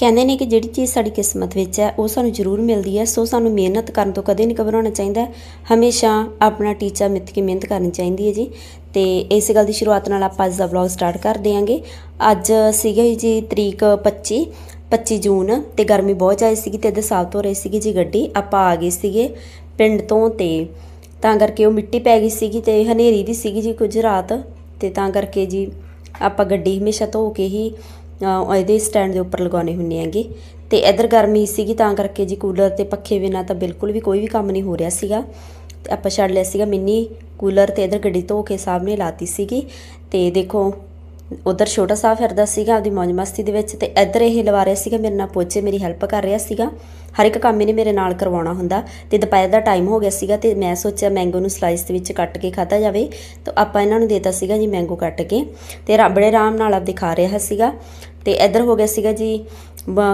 ਕਹਿੰਦੇ ਨੇ ਕਿ ਜਿਹੜੀ ਚੀਜ਼ ਸਾਡੀ ਕਿਸਮਤ ਵਿੱਚ ਹੈ, ਉਹ ਸਾਨੂੰ ਜ਼ਰੂਰ ਮਿਲਦੀ ਹੈ। ਸੋ ਸਾਨੂੰ ਮਿਹਨਤ ਕਰਨ ਤੋਂ ਕਦੇ ਨਹੀਂ ਘਬਰਾਉਣਾ ਚਾਹੀਦਾ। ਹਮੇਸ਼ਾ ਆਪਣਾ ਟੀਚਾ ਮਿੱਥ ਕੇ ਮਿਹਨਤ ਕਰਨੀ ਚਾਹੀਦੀ ਹੈ ਜੀ। ਤੇ ਇਸ ਗੱਲ ਦੀ ਸ਼ੁਰੂਆਤ ਨਾਲ ਆਪਾਂ ਅੱਜ ਦਾ ਵਲੌਗ ਸਟਾਰਟ ਕਰ ਦਿਆਂਗੇ। ਅੱਜ ਸੀਗਾ ਜੀ ਤਰੀਕ 25 25 ਜੂਨ ਤੇ ਗਰਮੀ ਬਹੁਤ ਜ਼ਿਆਦਾ ਸੀਗੀ ਤੇ ਇਹਦੇ ਸਾਫ਼ ਤੋਂ ਰਹੀ ਸੀਗੀ ਜੀ ਗੱਡੀ। ਆਪਾਂ ਆ ਗਏ ਸੀਗੇ ਪਿੰਡ ਤੋਂ ਤੇ ਤਾਂ ਕਰਕੇ ਉਹ ਮਿੱਟੀ ਪੈ ਗਈ ਸੀਗੀ ਤੇ ਹਨੇਰੀ ਵੀ ਸੀਗੀ ਜੀ ਕੁਝ ਰਾਤ। ਤੇ ਤਾਂ ਕਰਕੇ ਜੀ ਆਪਾਂ ਗੱਡੀ ਹਮੇਸ਼ਾ ਧੋ ਕੇ ਹੀ ਇਹਦੇ ਸਟੈਂਡ ਦੇ ਉੱਪਰ ਲਗਾਉਣੇ ਹੁੰਨੇ ਹੈਗੇ। ਤੇ ਇਧਰ ਗਰਮੀ ਸੀਗੀ ਤਾਂ ਕਰਕੇ ਜੀ ਕੂਲਰ ਤੇ ਪੱਖੇ ਬਿਨਾਂ ਤਾਂ ਬਿਲਕੁਲ ਵੀ ਕੋਈ ਵੀ ਕੰਮ ਨਹੀਂ ਹੋ ਰਿਹਾ ਸੀਗਾ। ਤੇ ਆਪਾਂ ਛੱਡ ਲਿਆ ਸੀਗਾ ਮਿੰਨੀ ਕੂਲਰ ਤੇ ਇਧਰ ਗੱਡੀ ਧੋ ਕੇ ਸਾਹਮਣੇ ਲਾਤੀ ਸੀਗੀ। ਤੇ ਦੇਖੋ ਉਧਰ ਛੋਟਾ ਸਾਹਿਬ ਫਿਰਦਾ ਸੀਗਾ ਆਪਦੀ ਮौज ਮਸਤੀ ਦੇ ਵਿੱਚ ਤੇ ਇੱਧਰ ਇਹ ਲਵਾ ਰਿਹਾ ਸੀਗਾ, ਮੇਰੇ ਨਾਲ ਪੋਚੇ, ਮੇਰੀ ਹੈਲਪ ਕਰ ਰਿਹਾ ਸੀਗਾ। ਹਰ ਇੱਕ ਕੰਮ ਇਹਨੇ ਮੇਰੇ ਨਾਲ ਕਰਵਾਉਣਾ ਹੁੰਦਾ ਤੇ ਦੁਪਹਿਰ ਦਾ ਟਾਈਮ ਹੋ ਗਿਆ ਸੀਗਾ ਤੇ ਮੈਂ ਸੋਚਿਆ ਮੈਂਗੋ ਨੂੰ ਸਲਾਈਸ ਦੇ ਵਿੱਚ ਕੱਟ ਕੇ ਖਾਧਾ ਜਾਵੇ ਤਾਂ ਆਪਾਂ ਇਹਨਾਂ ਨੂੰ ਦੇਤਾ ਸੀਗਾ ਜੀ ਮੈਂਗੋ ਕੱਟ ਕੇ ਤੇ ਰਾ- ਬੜੇ ਆਰਾਮ ਨਾਲ ਆਪ ਦਿਖਾ ਰਿਹਾ ਸੀਗਾ ਤੇ ਇੱਧਰ ਹੋ ਗਿਆ ਸੀਗਾ ਜੀ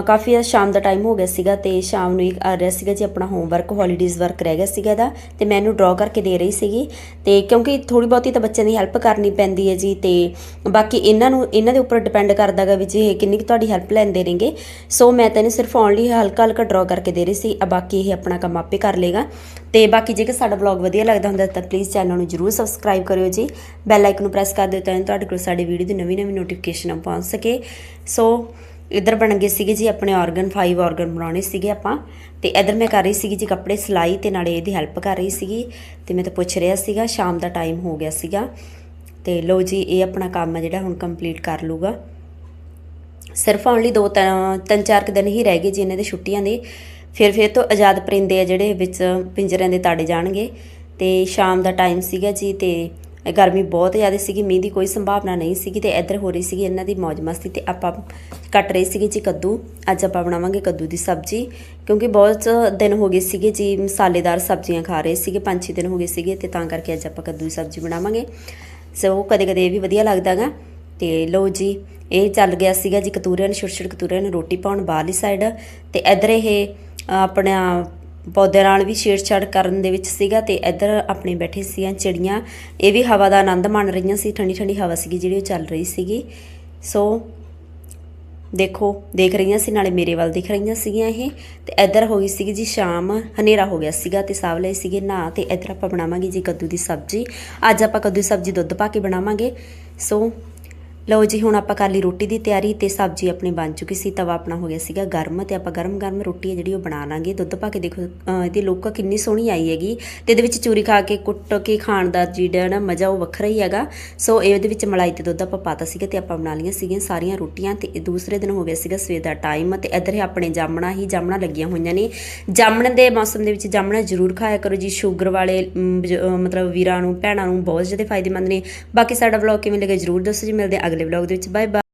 ਕਾਫੀ ਜ਼ਿਆਦਾ ਸ਼ਾਮ ਦਾ ਟਾਈਮ ਹੋ ਗਿਆ ਸੀਗਾ ਤੇ ਸ਼ਾਮ ਨੂੰ ਇੱਕ ਆ ਰਿਹਾ ਸੀਗਾ ਜੀ ਆਪਣਾ ਹੋਮਵਰਕ ਹੌਲੀਡੇਜ਼ ਵਰਕ ਰਹਿ ਗਿਆ ਸੀਗਾ ਇਹਦਾ ਤੇ ਮੈਂ ਇਹਨੂੰ ਡਰਾ ਕਰਕੇ ਦੇ ਰਹੀ ਸੀਗੀ ਤੇ ਕਿਉਂਕਿ ਥੋੜੀ ਬਹੁਤੀ ਤਾਂ ਬੱਚਿਆਂ ਦੀ ਹੈਲਪ ਕਰਨੀ ਪੈਂਦੀ ਹੈ ਜੀ ਤੇ ਬਾਕੀ ਇਹਨਾਂ ਨੂੰ, ਇਹਨਾਂ ਦੇ ਉੱਪਰ ਡਿਪੈਂਡ ਕਰਦਾਗਾ ਵੀ ਜੀ ਇਹ ਕਿੰਨੀ ਕੁ ਤੁਹਾਡੀ ਹੈਲਪ ਲੈਂਦੇ ਨੇਗੇ। ਸੋ ਮੈਂ ਤਾਂ ਇਹਨੂੰ ਸਿਰਫ ਓਨਲੀ ਹਲਕਾ ਹਲਕਾ ਡਰਾ ਕਰਕੇ ਦੇ ਰਹੀ ਸੀ, ਆ ਬਾਕੀ ਇਹ ਆਪਣਾ ਕੰਮ ਆਪੇ ਕਰ ਲੇਗਾ। ਤੇ ਬਾਕੀ ਜੇਕਰ ਸਾਡਾ ਵਲੌਗ ਵਧੀਆ ਲੱਗਦਾ ਹੁੰਦਾ ਤਾਂ ਪਲੀਜ਼ ਚੈਨਲ ਨੂੰ ਜਰੂਰ ਸਬਸਕ੍ਰਾਈਬ ਕਰਿਓ ਜੀ। ਬੈਲ ਆਈਕਨ ਨੂੰ ਪ੍ਰੈਸ ਕਰ ਦਿਓ ਤਾਂ ਤੁਹਾਡੇ ਕੋਲ ਸਾਡੀ ਵੀਡੀਓ ਦੀ ਨਵੀਂ ਨਵੀਂ ਨੋਟੀਫਿਕੇਸ਼ਨ ਪਹੁੰਚ ਸਕੇ। ਸੋ ਇੱਧਰ ਬਣ ਗਏ ਸੀਗੇ ਜੀ, ਆਪਣੇ ਆਰਗਨ 5 ਆਰਗਨ ਬਣਾਉਣੇ ਸੀਗੇ ਆਪਾਂ। ਤੇ ਇੱਧਰ ਮੈਂ ਕਰ ਰਹੀ ਸੀਗੀ ਜੀ ਕੱਪੜੇ ਸਿਲਾਈ ਤੇ ਨਾਲੇ ਇਹਦੀ ਹੈਲਪ ਕਰ ਰਹੀ ਸੀਗੀ। ਤੇ ਮੈਂ ਤਾਂ ਪੁੱਛ ਰਿਹਾ ਸੀਗਾ, ਸ਼ਾਮ ਦਾ ਟਾਈਮ ਹੋ ਗਿਆ ਸੀਗਾ। ਤੇ ਲੋ ਜੀ, ਇਹ ਆਪਣਾ ਕੰਮ ਹੈ ਜਿਹੜਾ ਹੁਣ ਕੰਪਲੀਟ ਕਰ ਲੂਗਾ ਸਿਰਫ ਓਨਲੀ ਦੋ ਤਿੰਨ ਤਿੰਨ ਚਾਰ ਕੁ ਦਿਨ ਹੀ ਰਹਿ ਗਏ ਜੀ ਇਹਨਾਂ ਦੇ ਛੁੱਟੀਆਂ ਦੇ। ਫਿਰ ਫਿਰ ਤੋਂ ਆਜ਼ਾਦ ਪਰਿੰਦੇ ਆ ਜਿਹੜੇ ਵਿੱਚ ਪਿੰਜਰਿਆਂ ਦੇ ਤਾੜੇ ਜਾਣਗੇ। ਤੇ ਸ਼ਾਮ ਦਾ ਟਾਈਮ ਸੀਗਾ ਜੀ ਤੇ ਗਰਮੀ ਬਹੁਤ ਜ਼ਿਆਦਾ ਸੀਗੀ, ਮੀਂਹ ਦੀ ਕੋਈ ਸੰਭਾਵਨਾ ਨਹੀਂ ਸੀਗੀ ਤੇ ਇੱਧਰ ਹੋ ਰਹੀ ਸੀਗੀ ਇਹਨਾਂ ਦੀ ਮौज ਮਸਤੀ ਤੇ ਆਪਾਂ ਕੱਟ ਰਹੇ ਸੀਗੇ ਜੀ ਕੱਦੂ। ਅੱਜ ਆਪਾਂ ਬਣਾਵਾਂਗੇ ਕੱਦੂ ਦੀ ਸਬਜ਼ੀ ਕਿਉਂਕਿ ਬਹੁਤ ਦਿਨ ਹੋ ਗਏ ਸੀਗੇ ਜੀ, ਮਸਾਲੇਦਾਰ ਸਬਜ਼ੀਆਂ ਖਾ ਰਹੇ ਸੀਗੇ, ਪੰਜ ਛੇ ਦਿਨ ਹੋ ਗਏ ਸੀਗੇ ਤੇ ਤਾਂ ਕਰਕੇ ਅੱਜ ਆਪਾਂ ਕੱਦੂ ਦੀ ਸਬਜ਼ੀ ਬਣਾਵਾਂਗੇ। ਸੋ ਕਦੇ ਕਦੇ ਇਹ ਵੀ ਵਧੀਆ ਲੱਗਦਾਗਾ ਤੇ ਲਓ ਜੀ, ਇਹ ਚੱਲ ਗਿਆ ਸੀਗਾ ਜੀ ਕਤੂਰਿਆਂ ਨੂੰ ਛੋਟੇ ਛੋਟੇ ਕਤੂਰਿਆਂ ਨੂੰ ਰੋਟੀ ਪਾਉਣ ਬਾਹਰਲੀ ਸਾਈਡ ਤੇ ਇੱਧਰ ਇਹ ਆਪਣਾ ਪੌਦਿਆਂ ਨਾਲ ਵੀ ਛੇੜਛਾੜ ਕਰਨ ਦੇ ਵਿੱਚ ਸੀਗਾ ਤੇ ਇੱਧਰ ਆਪਣੇ ਬੈਠੇ ਸੀਆਂ ਚਿੜੀਆਂ। ਇਹ ਵੀ ਹਵਾ ਦਾ ਆਨੰਦ ਮਾਣ ਰਹੀਆਂ ਸੀ, ਠੰਡੀ ਠੰਡੀ ਹਵਾ ਸੀਗੀ ਜਿਹੜੀ ਉਹ ਚੱਲ ਰਹੀ ਸੀਗੀ। ਸੋ ਦੇਖੋ, ਦੇਖ ਰਹੀਆਂ ਸੀ, ਨਾਲੇ ਮੇਰੇ ਵੱਲ ਦੇਖ ਰਹੀਆਂ ਸੀਗੀਆਂ ਇਹ। ਤੇ ਇੱਧਰ ਹੋ ਗਈ ਸੀਗੀ ਜੀ ਸ਼ਾਮ, ਹਨੇਰਾ ਹੋ ਗਿਆ ਸੀਗਾ ਤੇ ਸਾਵਲੇ ਸੀਗੇ ਨਾ ਤੇ ਇੱਧਰ ਆਪਾਂ ਬਣਾਵਾਂਗੇ ਜੀ ਕੱਦੂ ਦੀ ਸਬਜ਼ੀ। ਅੱਜ ਆਪਾਂ ਕੱਦੂ ਦੀ ਸਬਜ਼ੀ ਦੁੱਧ ਪਾ ਕੇ ਬਣਾਵਾਂਗੇ। ਸੋ ਲਓ ਜੀ, ਹੁਣ ਆਪਾਂ ਕਰ ਲਈ ਰੋਟੀ ਦੀ ਤਿਆਰੀ ਤੇ ਸਬਜ਼ੀ ਆਪਣੀ ਬਣ ਚੁੱਕੀ ਸੀ, ਤਵਾ ਆਪਣਾ ਹੋ ਗਿਆ ਸੀਗਾ ਗਰਮ ਤੇ ਆਪਾਂ ਗਰਮ ਗਰਮ ਰੋਟੀ ਹੈ ਜਿਹੜੀ ਉਹ ਬਣਾ ਲਾਂਗੇ। ਦੁੱਧ ਪਾ ਕੇ ਦੇਖੋ ਇਹਦੀ ਲੋਕਾ ਕਿੰਨੀ ਸੋਹਣੀ ਆਈ ਹੈਗੀ ਤੇ ਇਹਦੇ ਵਿੱਚ ਚੂਰੀ ਖਾ ਕੇ, ਕੁੱਟ ਕੇ ਖਾਣ ਦਾ ਜਿਹੜਾ ਨਾ ਮਜ਼ਾ ਉਹ ਵੱਖਰਾ ਹੀ ਹੈਗਾ। ਸੋ ਇਹਦੇ ਵਿੱਚ ਮਲਾਈ ਤੇ ਦੁੱਧ ਆਪਾਂ ਪਾਤਾ ਸੀਗਾ ਤੇ ਆਪਾਂ ਬਣਾ ਲਈਆਂ ਸੀਗੀਆਂ ਸਾਰੀਆਂ ਰੋਟੀਆਂ ਤੇ ਦੂਸਰੇ ਦਿਨ ਹੋ ਗਿਆ ਸੀਗਾ ਸਵੇਰ ਦਾ ਟਾਈਮ ਤੇ ਇੱਧਰ ਇਹ ਆਪਣੇ ਜਾਮਣਾ ਹੀ ਜਾਮਣਾ ਲੱਗੀਆਂ ਹੋਈਆਂ ਨੇ। ਜਾਮਣ ਦੇ ਮੌਸਮ ਦੇ ਵਿੱਚ ਜਾਮਣਾ ਜ਼ਰੂਰ ਖਾਇਆ ਕਰੋ ਜੀ, ਸ਼ੂਗਰ ਵਾਲੇ ਮਤਲਬ ਵੀਰਾਂ ਨੂੰ, ਭੈਣਾਂ ਨੂੰ ਬਹੁਤ ਜ਼ਿਆਦਾ ਫਾਇਦੇਮੰਦ ਨੇ। ਬਾਕੀ ਸਾਡਾ ਵਲੌਗ ਕਿਵੇਂ ਲੱਗਿਆ ਜ਼ਰੂਰ ਦੱਸੋ ਜੀ, ਮਿਲਦੇ ਅਗਲੇ ਵਲੌਗ ਦੇ ਵਿੱਚ ਬਾਏ ਬਾਏ